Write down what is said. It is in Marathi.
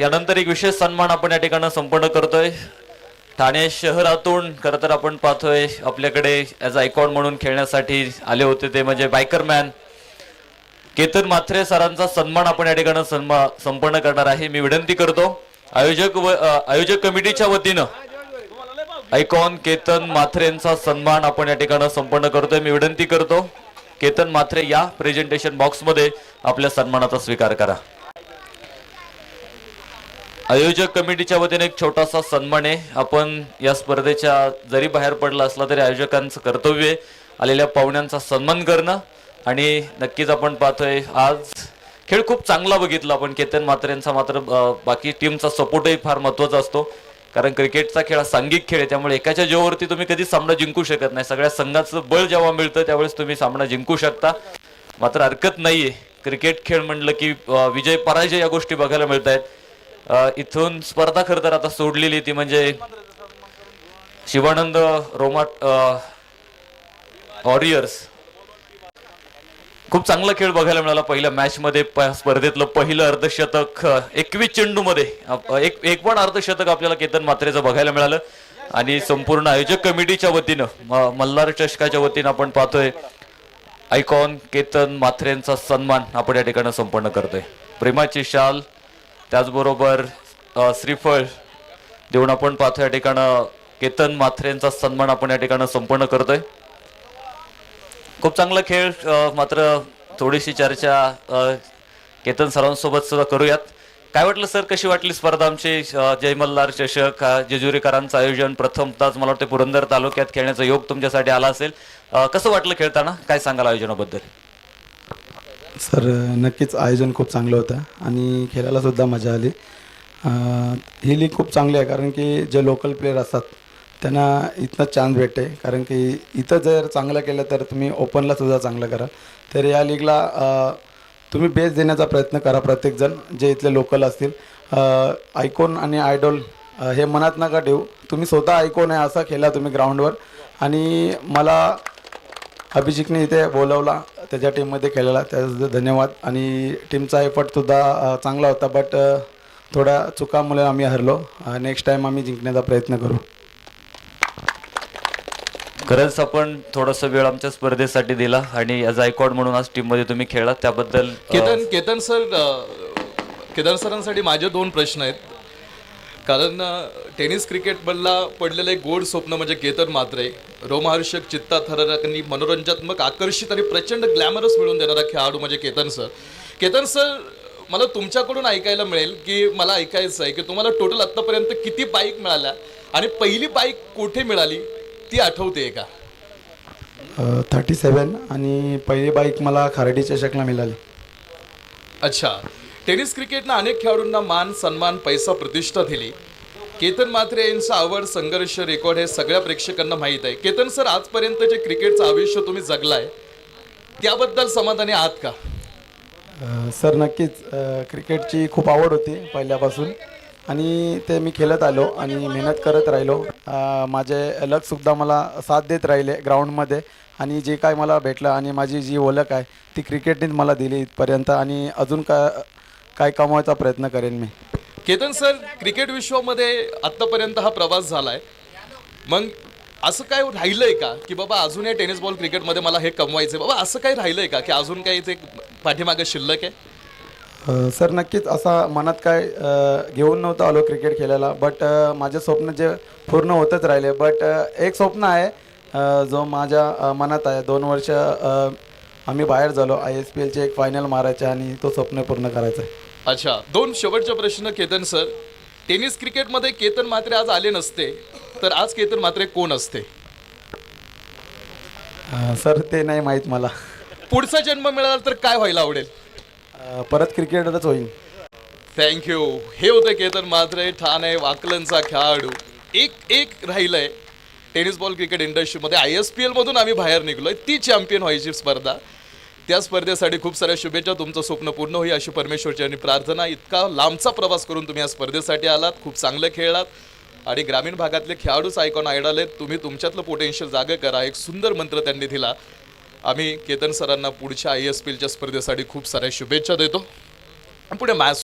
यानंतर एक विशेष सन्मान आपण या ठिकाणी संपन्न करतोय. ठाणे शहरातून खरं तर आपण पाहतोय आपल्याकडे ॲज आयकॉन म्हणून खेळण्यासाठी आले होते ते म्हणजे बायकर मॅन केतन माथरे सरांचा सन्मान आपण या ठिकाणी संपन्न करणार आहे. मी विनंती करतो आयोजक व आयोजक कमिटीच्या वतीनं आयकॉन केतन माथरेंचा सन्मान आपण या ठिकाणी संपन्न करतोय. मी विनंती करतो. केतन मात्रे या प्रेझेंटेशन बॉक्समध्ये आपल्या सन्मानाचा स्वीकार करा. आयोजक कमिटीच्या वतीने एक छोटासा सन्मान आहे आपण या स्पर्धेच्या जरी बाहेर पडला असला तरी आयोजकांचं कर्तव्य आलेल्या पाहुण्यांचा सन्मान करणं आणि नक्कीच आपण पाहतोय आज खेळ खूप चांगला बघितला आपण. केतन मात्रेंचा मात्र बाकी टीमचा सपोर्टही फार महत्त्वाचा असतो. कारण क्रिकेटचा खेळ हा सांघिक खेळ आहे त्यामुळे एकाच्या जीवावरती तुम्ही कधी सामना जिंकू शकत नाही. सगळ्या संघाचं बळ जेव्हा मिळतं त्यावेळेस तुम्ही सामना जिंकू शकता. मात्र हरकत नाहीये. क्रिकेट खेळ म्हणलं की विजय पराजय या गोष्टी बघायला मिळत आहेत. इथून स्पर्धा खरं तर आता सोडलेली ती म्हणजे शिवानंद रोमा वॉरियर्स. खूप चांगला खेळ बघायला मिळाला. पहिल्या मॅच मध्ये प- स्पर्धेतलं पहिलं अर्धशतक एकवीस चेंडू मध्ये एक एक पण अर्धशतक आपल्याला केतन मात्रेचं बघायला मिळालं. आणि संपूर्ण आयोजक कमिटीच्या वतीनं म- मल्हार चषकाच्या वतीनं आपण पाहतोय आयकॉन केतन मात्रेंचा सन्मान आपण या ठिकाणी संपन्न करतोय. प्रेमाची शाल त्याचबरोबर श्रीफळ देऊन आपण पाहतो या ठिकाणं केतन माथरेंचा सन्मान आपण या ठिकाणं संपन्न करतोय. खूप चांगला खेळ मात्र थोडीशी चर्चा केतन सरांसोबत सुद्धा करूयात. काय वाटलं सर कशी वाटली स्पर्धा आमची? अ, जय मल्हार चषक जेजुरीकरांचं आयोजन प्रथमताच मला वाटतं पुरंदर तालुक्यात खेळण्याचा योग तुमच्यासाठी आला असेल. कसं वाटलं खेळताना? काय सांगाल आयोजनाबद्दल? सर नक्कीच आयोजन खूप चांगलं होतं आणि खेळायला सुद्धा मजा आली. ही लीग खूप चांगली आहे कारण की जे लोकल प्लेयर असतात त्यांना इथनं चान्स भेटते कारण की इथं जर चांगलं केलं तर तुम्ही ओपनला सुद्धा चांगलं करा. तर या लीगला तुम्ही बेस देण्याचा प्रयत्न करा प्रत्येकजण जे इथले लोकल असतील. आयकॉन आणि आयडॉल हे मनात नका ठेवू. तुम्ही स्वतः आयकॉन आहे असा खेळा तुम्ही ग्राउंडवर आणि मला अभिषेकने इथे बोलवला त्याच्या टीममध्ये खेळायला. त्याचा धन्यवाद. आणि टीमचा एफर्टसुद्धा चांगला होता. बट थोड्या चुकामुळे आम्ही हरलो. नेक्स्ट टाईम आम्ही जिंकण्याचा प्रयत्न करू. खरंच आपण थोडासा वेळ आमच्या स्पर्धेसाठी दिला आणि जायकॉड म्हणून आज टीममध्ये तुम्ही खेळला त्याबद्दल केतन केतन सर केदार सरांसाठी माझे दोन प्रश्न आहेत. कारण टेनिस क्रिकेटमधला पडलेलं एक गोड स्वप्न म्हणजे केतन मात्रे रोमहर्षक चित्ता थरारकांनी मनोरंजनात्मक आकर्षित आणि प्रचंड ग्लॅमरस मिळवून देणारा खेळाडू म्हणजे केतन सर. केतन सर मला तुमच्याकडून ऐकायला मिळेल की मला ऐकायचं आहे की तुम्हाला टोटल आत्तापर्यंत किती बाईक मिळाल्या आणि पहिली बाईक कुठे मिळाली? ती आठवते का? थर्टी सेवन आणि पहिली बाईक मला खारडी चषकला मिळाली. अच्छा. टेनिस क्रिकेटनं अनेक खेळाडूंना मान सन्मान पैसा प्रतिष्ठा दिली. केतन मात्रे यांचं आवड संघर्ष रेकॉर्ड हे सगळ्या प्रेक्षकांना माहीत आहे. केतन सर आजपर्यंत जे क्रिकेटचं आयुष्य तुम्ही जगलाय. त्याबद्दल समाधानी आहात का? सर नक्कीच क्रिकेटची खूप आवड होती पहिल्यापासून. आणि ते मी खेळत आलो आणि मेहनत करत राहिलो. माझे लकसुद्धा मला साथ देत राहिले ग्राउंडमध्ये. आणि जे काय मला भेटलं आणि माझी जी ओळख आहे ती क्रिकेटनेच मला दिली इथपर्यंत आणि अजून का काय कमवायचा प्रयत्न करेन मी. केतन सर क्रिकेट विश्वामध्ये आत्तापर्यंत हा प्रवास झालाय. मग असं काय राहिलंय का की बाबा अजून या टेनिस बॉल क्रिकेटमध्ये मला हे कमवायचं बाबा असं काही राहिलंय का की अजून काही ते पाठीमागे शिल्लक आहे? सर नक्कीच असा मनात काय घेऊन नव्हतं आलो क्रिकेट खेळायला बट माझे स्वप्न जे पूर्ण होतच राहिले. बट एक स्वप्न आहे जो माझ्या मनात आहे. दोन वर्ष आम्ही बाहेर झालो आय एस पी एलचे एक फायनल मारायचे आणि तो स्वप्न पूर्ण करायचं आहे. अच्छा. दोन शेवटचे प्रश्न केतन सर. टेनिस क्रिकेटमध्ये केतन मात्रे आज आले नसते तर आज केतन मात्रे कोण असते? सर ते नाही माहीत मला. पुढचा जन्म मिळाला तर काय व्हायला आवडेल? परत क्रिकेटच होईल. थँक्यू हे होते केतन मात्रे ठाणे वाकलनचा खेळाडू. एक एक राहिलंय टेनिस बॉल क्रिकेट इंडस्ट्रीमध्ये. आय एस पी एलमधून आम्ही बाहेर निघलोय. ती चॅम्पियन व्हायची स्पर्धा. त्या स्पर्धेसाठी खूप साऱ्या शुभेच्छा. तुमचं स्वप्न पूर्ण होईल अशी परमेश्वरची आणि प्रार्थना. इतका लांबचा प्रवास करून तुम्ही या स्पर्धेसाठी आलात. खूप चांगलं खेळलात. आणि ग्रामीण भागातले खेळाडूच आयकॉन आयडॉल आहेत. तुम्ही तुमच्यातलं पोटेन्शियल जागं करा. एक सुंदर मंत्र त्यांनी दिला. आम्ही केतन सरांना पुढच्या आय एस पी एलच्या स्पर्धेसाठी खूप साऱ्या शुभेच्छा देतो. पुढे मॅच